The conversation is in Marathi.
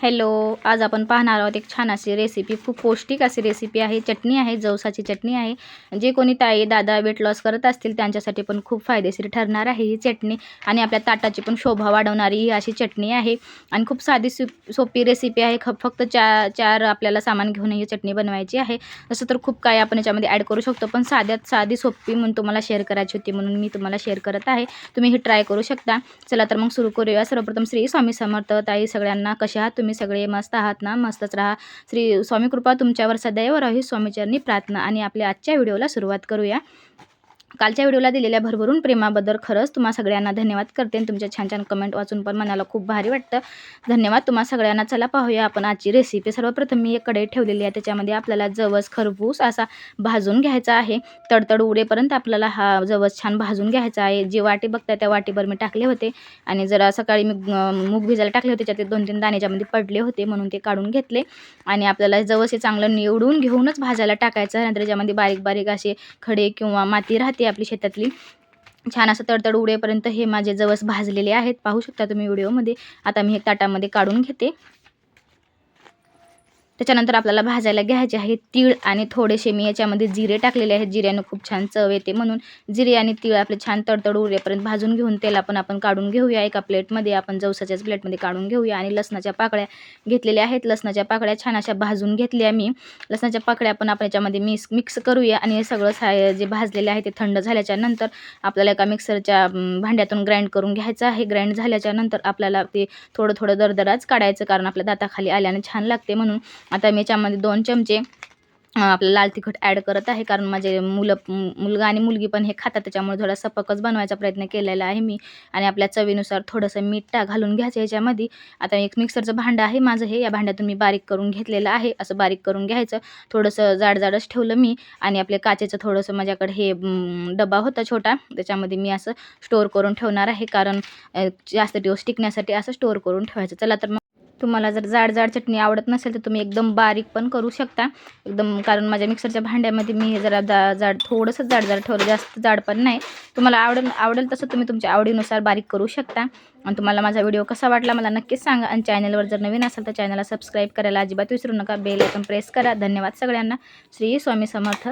हॅलो आज आपण पाहणार आहोत एक छान अशी रेसिपी खूप पौष्टिक अशी रेसिपी आहे. चटणी आहे जवसाची चटणी आहे. जे कोणी ताई दादा वेट लॉस करत असतील त्यांच्यासाठी पण खूप फायदेशीर ठरणार आहे ही चटणी. आणि आपल्या ताटाची पण शोभा वाढवणारी ही अशी चटणी आहे. आणि खूप साधी सु सोपी रेसिपी आहे. ख फक्त चार चार आपल्याला सामान घेऊन ही चटणी बनवायची आहे. तसं तर खूप काही आपण याच्यामध्ये ॲड करू शकतो. पण साध्यात साधी सोपी म्हणून तुम्हाला शेअर करायची होती म्हणून मी तुम्हाला शेअर करत आहे. तुम्ही ही ट्राय करू शकता. चला तर मग सुरू करूया. सर्वप्रथम श्री स्वामी समर्थ ताई सगळ्यांना कशा आहात? तुम्ही तुम्ही सगळे मस्त आहात ना? मस्तच राहा. श्री स्वामी कृपा तुमच्यावर सदैव राही स्वामीचरणी प्रार्थना आणि आपल्या आजच्या व्हिडिओला सुरुवात करूया. कालच्या व्हिडिओला दिलेल्या भरभरून प्रेमाबद्दल खरंच तुम्हा सगळ्यांना धन्यवाद करते आणि तुमच्या छान छान कमेंट वाचून पण मनाला खूप भारी वाटतं. धन्यवाद तुम्हा सगळ्यांना. चला पाहूया आपण आजची रेसिपी सर्वप्रथम मी एक कढई ठेवलेली आहे. त्याच्यामध्ये आपल्याला जवस खरबूस असा भाजून घ्यायचा आहे. तडतड उडेपर्यंत आपल्याला हा जवस छान भाजून घ्यायचा आहे. जी वाटी बघताय त्या वाटीभर मी टाकले होते. आणि जरा सकाळी मी मूग भिजायला टाकले होते. त्याच्यात दोन तीन दाण्याच्यामध्ये पडले होते म्हणून ते काढून घेतले. आणि आपल्याला जवस हे चांगलं निवडून घेऊनच भाजायला टाकायचं. नंतर त्याच्यामध्ये बारीक बारीक असे खडे किंवा माती राहते आपली शेतातली. छान असं तडतड उडेपर्यंत हे माझे जवस भाजलेले आहेत. पाहू शकता तुम्ही व्हिडिओमध्ये. आता मी हे ताटामध्ये काढून घेते. त्याच्यानंतर आपल्याला भाजायला घ्यायचे आहे तीळ आणि थोडेसे मी याच्यामध्ये जिरे टाकलेले आहेत. जिऱ्यानं खूप छान चव येते म्हणून. जिरे आणि तीळ आपले छान तडतड उरेपर्यंत भाजून घेऊन तेला पण आपण काढून घेऊया. एका प्लेटमध्ये आपण जवसाच्याच प्लेटमध्ये काढून घेऊया आणि लसणाच्या पाकळ्या घेतलेल्या आहेत. लसणाच्या पाकळ्या छान अशा भाजून घेतल्या मी. लसणाच्या पाकळ्या पण आपण याच्यामध्ये मिक्स मिक्स करूया आणि हे सगळं सा जे भाजलेले आहे ते थंड झाल्याच्यानंतर आपल्याला एका मिक्सरच्या भांड्यातून ग्राइंड करून घ्यायचं आहे. ग्राइंड झाल्याच्यानंतर आपल्याला ते थोडं थोडं दरदराच काढायचं कारण आपल्या दाताखाली आल्याने छान लागते म्हणून आता मी याच्यामध्ये दोन चमचे आपलं लाल तिखट ॲड करत आहे. कारण माझे मुलं मुलगा आणि मुलगी पण हे खातात. त्याच्यामुळे थोडा सपकच बनवायचा प्रयत्न केलेला आहे मी. आणि आपल्या चवीनुसार थोडंसं मीठ टा घालून घ्यायचं याच्यामध्ये. आता एक मिक्सरचं भांडं आहे माझं हे. या भांड्यातून मी बारीक करून घेतलेलं आहे. असं बारीक करून घ्यायचं. थोडंसं जाड जाडच ठेवलं मी. आणि आपले काचेचं थोडंसं माझ्याकडे हे डबा होता छोटा. त्याच्यामध्ये मी असं स्टोअर करून ठेवणार आहे. कारण जास्त दिवस टिकण्यासाठी असं स्टोअर करून ठेवायचं. चला तर मग तुम्हाला जर जाड जाड चटणी आवडत नसेल तर तुम्ही एकदम बारीक पण करू शकता. एकदम कारण माझ्या मिक्सरच्या भांड्यामध्ये मी जरा जा जाड थोडंसं जाड जाड ठेवलं जास्त जाड पण नाही. तुम्हाला आवडेल आवडेल तसं तुम्ही तुमच्या आवडीनुसार बारीक करू शकता. आणि तुम्हाला माझा व्हिडिओ कसा वाटला मला नक्कीच सांगा. आणि चॅनलवर जर नवीन असाल तर चॅनलला सबस्क्राईब करायला अजिबात विसरू नका. बेल आयकॉन प्रेस करा. धन्यवाद सगळ्यांना. श्री स्वामी समर्थ.